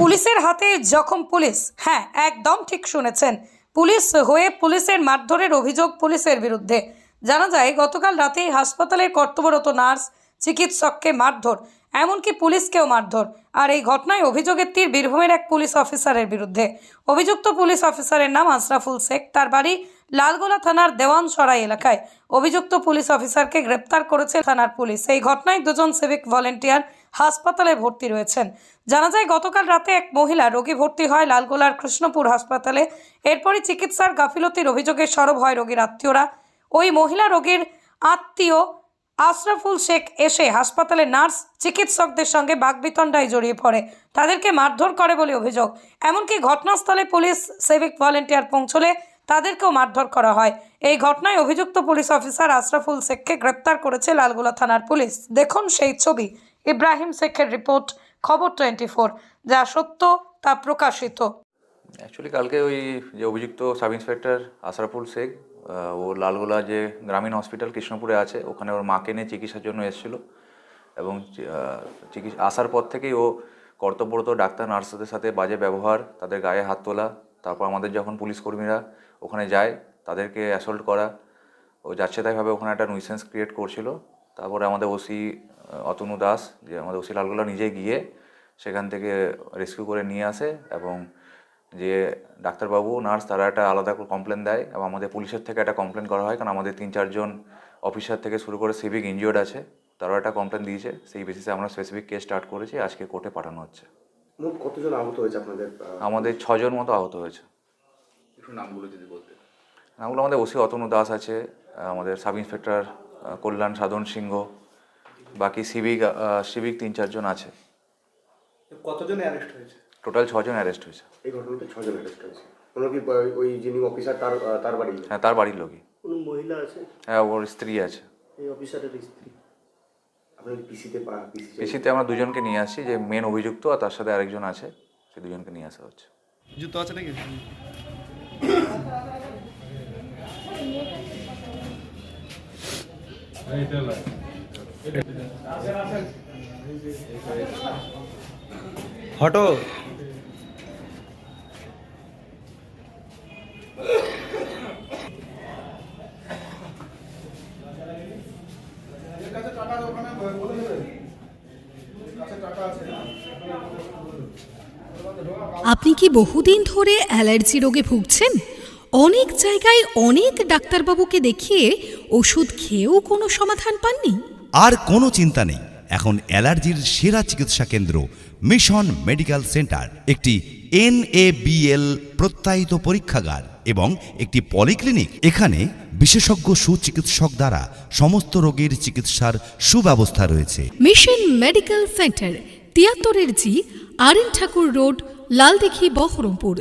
পুলিশের হাতে জখম পুলিশ। হ্যাঁ একদম ঠিক শুনেছেন। পুলিশ হয়ে পুলিশের মারধরের অভিযোগ পুলিশের বিরুদ্ধে। জানা যায়, গতকাল রাতেই হাসপাতালের কর্তব্যরত নার্স চিকিৎসককে মারধর, এমনকি পুলিশকেও মারধর। আর এই ঘটনায় অভিযোগের তীর বীরভূমের এক পুলিশ অফিসারের বিরুদ্ধে। অভিযুক্ত পুলিশ অফিসারের নাম আশরাফুল শেখ। তার বাড়ি লালগোলা থানার দেওয়ানসরাই এলাকায় অভিযুক্ত পুলিশ অফিসারকে গ্রেপ্তার করেছে থানার পুলিশ। এই ঘটনায় দুজন সিভিক ভলেন্টিয়ার হাসপাতালে ভর্তি রয়েছেন। জানা যায়, গতকাল রাতে এক মহিলা রোগী ভর্তি হয় লালগোলার কৃষ্ণপুর হাসপাতালে। এরপরই চিকিৎসার গাফিলতির অভিযোগে সরব হয় রোগীর আত্মীয়রা। ওই মহিলা রোগীর আত্মীয় আশরাফুল শেখ এসে হাসপাতালে নার্স, চিকিৎসকদের সঙ্গে বাগবিতণ্ডায় জড়িয়ে পড়ে। তাদেরকে মারধর করে বলে অভিযোগ। এমনকি ঘটনাস্থলে পুলিশ সিভিক ভলেন্টিয়ার পৌঁছলে তাদেরকেও মারধর করা হয়। এই ঘটনায় অভিযুক্ত পুলিশ অফিসার আশরাফুল শেখকে গ্রেপ্তার করেছে লালগোলা থানার পুলিশ। দেখুন সেই ছবি। ইব্রাহিম শেখের রিপোর্ট, খবর টোয়েন্টি যা সত্য, তা প্রকাশিত। অ্যাকচুয়ালি কালকে ওই যে অভিযুক্ত সাব ইন্সপেক্টর আশরাফুল শেখ ও লালগোলা যে গ্রামীণ হসপিটাল কৃষ্ণপুরে আছে, ওখানে ওর মাকে নিয়ে চিকিৎসার জন্য এসেছিল। এবং চিকিৎসা আসার পর থেকেই ও কর্তব্যরত ডাক্তার, নার্সদের সাথে বাজে ব্যবহার, তাদের গায়ে হাত তোলা, তারপর আমাদের যখন পুলিশ কর্মীরা ওখানে যায় তাদেরকে অ্যাসল্ট করা। ও যাচ্ছে তাইভাবে ওখানে একটা নুইসেন্স ক্রিয়েট করছিল। তারপরে আমাদের ওসি অতনু দাস যে আমাদের ওসি লালগোলা নিজে গিয়ে সেখান থেকে রেস্কিউ করে নিয়ে আসে এবং যে ডাক্তারবাবু নার্স তারা একটা আলাদা কমপ্লেন দেয় এবং আমাদের পুলিশের থেকে একটা কমপ্লেন করা হয়। কারণ আমাদের তিন চারজন অফিসার থেকে শুরু করে সিভিক ইনজিওর্ড আছে তারাও একটা কমপ্লেন দিয়েছে। সেই বেসিসে আমরা স্পেসিফিক কেস স্টার্ট করেছি। আজকে কোর্টে পাঠানো হচ্ছে। কতজন আহত হয়েছে আপনাদের আমাদের ছজন মতো আহত হয়েছে। একটু নামগুলো যদি বলতে। নামগুলো আমাদের ওসি অতনু দাস আছে আমাদের সাব ইন্সপেক্টর কল্যাণ সাধন সিংহ বাকি সিভিক সিভিক তিন চারজন আছে। কতজন অ্যারেস্ট হয়েছে? টোটাল ছজন অ্যারেস্ট হয়েছে। এই ঘটনাতে ছজন অ্যারেস্ট হয়েছে। কোনো কি ওই- ওই যিনি অফিসার তার তার বাড়ি? হ্যাঁ তার বাড়ির লোকই। কোনো মহিলা আছে? হ্যাঁ ওর স্ত্রী আছে। এই অফিসারের স্ত্রী। আপনার পিসিতে পিসি পিসিতে আমরা দুজনকে নিয়ে আসছি যে মেন অভিযুক্ত আর তার সাথে আরেকজন আছে সেই দুজনকে নিয়ে আসা হচ্ছে। জুতো আছে নাকি? হটো। আপনি কি বহুদিন ধরে অ্যালার্জি রোগে ভুগছেন? অনেক জায়গায় অনেক ডাক্তারবাবুকে দেখিয়ে ওষুধ খেয়েও কোনো সমাধান পাননি? আর কোনো চিন্তা নেই। এখন অ্যালার্জির সেরা চিকিৎসা কেন্দ্র মিশন মেডিকেল সেন্টার একটি এনএবিএল প্রত্যায়িত পরীক্ষাগার এবং একটি পলিক্লিনিক। এখানে বিশেষজ্ঞ সুচিকিৎসক দ্বারা সমস্ত রোগের চিকিৎসার সুব্যবস্থা রয়েছে। Mission medical centre তিয়াত্তরের G R N Thakur road Laldighi Baharampur.